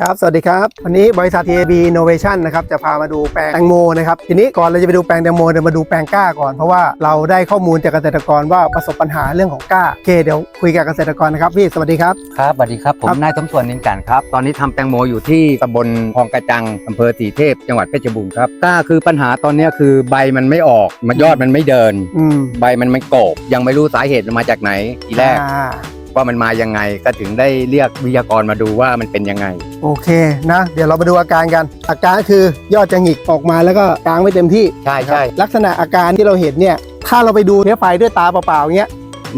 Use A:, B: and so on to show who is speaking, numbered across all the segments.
A: ครับ สวัสดีครับ วันนี้บริษัท TAB Innovation นะครับ จะพามาดูแปลงแตงโมนะครับ ทีนี้ก่อนเราจะไปดูแปลงแตงโมเดี๋ยวมาดูแปลงกล้าก่อน เพราะว่าเราได้ข้อมูลจากเกษตรกรว่าประสบปัญหาเรื่องของกล้าโอเคเดี๋ยวคุยกับเกษตรกรนะครับพี่ สวัสดีครับ
B: ครับ สวัสดีครับผ
A: ครั
B: ม
A: บ
B: นายสมส่วนนินกันครับ ตอนนี้ทำแตงโมอยู่ที่ตำบลคลองกระจังอำเภอสีเทพ จังหวัดเพชรบูรณ์ครับก็คือปัญหาตอนเนี้ยคือใบมันไม่ออก มันยอดมันไม่เดิน
A: อืม
B: ใบมันไม่โกบ ยังไม่รู้สาเหตุมันมาจากไหนทีแรก
A: อ่า
B: ว่ามันมายังไงก็ถึงได้เรียกวิทยากรมาดูว่ามันเป็นยังไง
A: โอเคนะ เดี๋ยวเรามาดูอาการกัน อาการก็คือยอดจะหงิกออกมาแล้วก็กลางไม่เต็มที่
B: ใช่ใช่
A: ลักษณะอาการที่เราเห็นเนี่ยถ้าเราไปดูเพี้ยไฟด้วยตาเปล่าๆอย่างเงี้ย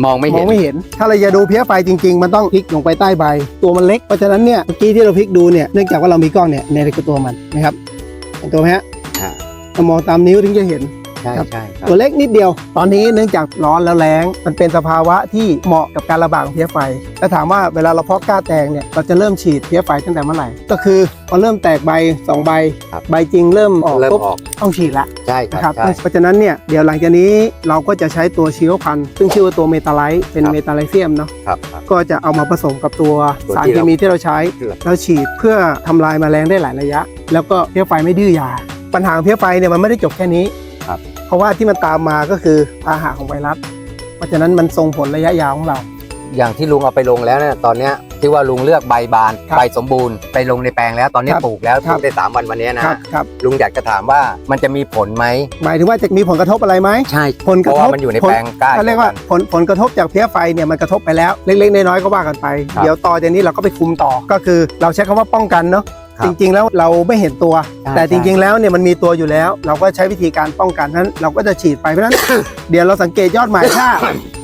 B: มองไม่
A: ม
B: เห็
A: อนงไม่เห็น ถ้าเราจะดูเพี้ยไฟจริง ๆ มันต้องพลิกลงไปใต้ใบ ตัวมันเล็กเพราะฉะนั้นเนี่ยเมื่อกี้ที่เราพลิกดูเนี่ยเนื่องจากว่าเรามีกล้องเนี่ยในคือตัวมันนะครับเห็นตัวไหมฮะ
B: อ่า
A: เรามองตามนิ้วถึงจะเห็น
B: ใช่
A: ครับ
B: ใช่ครับ
A: ตัวเล็กนิดเดียว ตอนนี้เนื่องจากร้อนแล้วแรงมันเป็นสภาวะที่เหมาะกับการระบาดของเพี้ยไฟแล้วถามว่าเวลาเราเพาะกล้าแตงเนี่ยเราจะเริ่มฉีดเพี้ยไฟตั้งแต่เมื่อไหร่ ก็คือพอเริ่มแตกใบสองใบใบจริงเริ่มออก
B: เริ่ม
A: ปุ๊บ
B: ออก
A: ต้องฉีดละ
B: ใช่ค
A: นะค
B: รั
A: รั
B: บบใช่
A: เพราะฉะนั้นเนี่ยเดี๋ยวหลังจากนี้เราก็จะใช้ตัวชีวพันธุ์ซึ่งชื่อว่าตัวเมตาไลท์เป็น
B: ครับ
A: เมตาไลเซียมเนาะ
B: ครับครับ
A: ก็จะเอามาผสมกับตัว
B: ตัว
A: สาร
B: ที่
A: เค
B: เรา
A: มีที่เราใช้
B: ที่เรา
A: แล้วฉีดเพื่อทำลายแมลงได้หลายระยะ แล้วก็เพี้ยไฟไม่ดื้อยาปัญหาของเพี้ยไฟเนี่ยมันไม่ได้จบแค่นี้
B: ครับ
A: เพราะว่าที่มันตามมาก็คือพาหะของไวรัส เพราะฉะนั้นมันส่งผลระยะยาวของเรา
B: อย่างที่ลุงเอาไปลงแล้วเนี่ยตอนเนี้ยที่ว่าลุงเลือกใบบาน
A: ครับ
B: ใบสมบูรณ์ไปลงในแปลงแล้วตอนนี้
A: ครับ
B: ปลูกแล้ว
A: ครั
B: ป
A: บ
B: ลูกได้สามวันวันเนี้ย
A: ค
B: นะ
A: รับครับ
B: ลุงอยากจะถามว่ามันจะมีผลไหม
A: หมายถึงว่าจะมีผลกระทบอะไรไหม
B: ใช่
A: ผลก
B: เพ
A: ระ
B: ราะ
A: ท
B: ว่า
A: บ
B: มันอยู่ใน
A: ผล
B: แปลงกล้า
A: เขาเรียกว่าผลผลกระทบจากเพี้ยไฟเนี่ยมันกระทบไปแล้วเล็กๆน้อยๆก็ว่ากันไป
B: ครับ
A: เดี๋ยวต่อจากนี้เราก็ไปคุมต่อก็คือเราใช้คำว่าป้องกันเนาะ
B: ครับ
A: จริงๆ แล้วเราไม่เห็นตัว
B: ใช่
A: แต่จริง
B: ใช่
A: ๆแล้วเนี่ยมันมีตัวอยู่แล้ว เราก็ใช้วิธีการป้องกันนั้น เราก็จะฉีดไปเพราะฉะนั้น เดี๋ยวเราสังเกตยอดใหม่ถ้า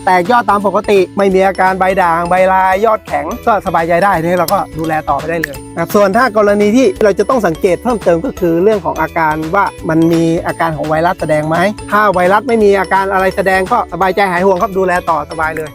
A: แตกยอดตามปกติ ไม่มีอาการใบด่างใบลายยอดแข็งก็สบายใจได้นี่เราก็ดูแลต่อไปได้เลยนะครับส่วนถ้ากรณีที่เราจะต้องสังเกตเพิ่มเติมก็คือเรื่องของอาการว่ามันมีอาการของไวรัสแสดงไหมถ้าไวรัสไม่มีอาการอะไรแสดงก็สบายใจหายห่วงครับดูแลต่อสบายเลย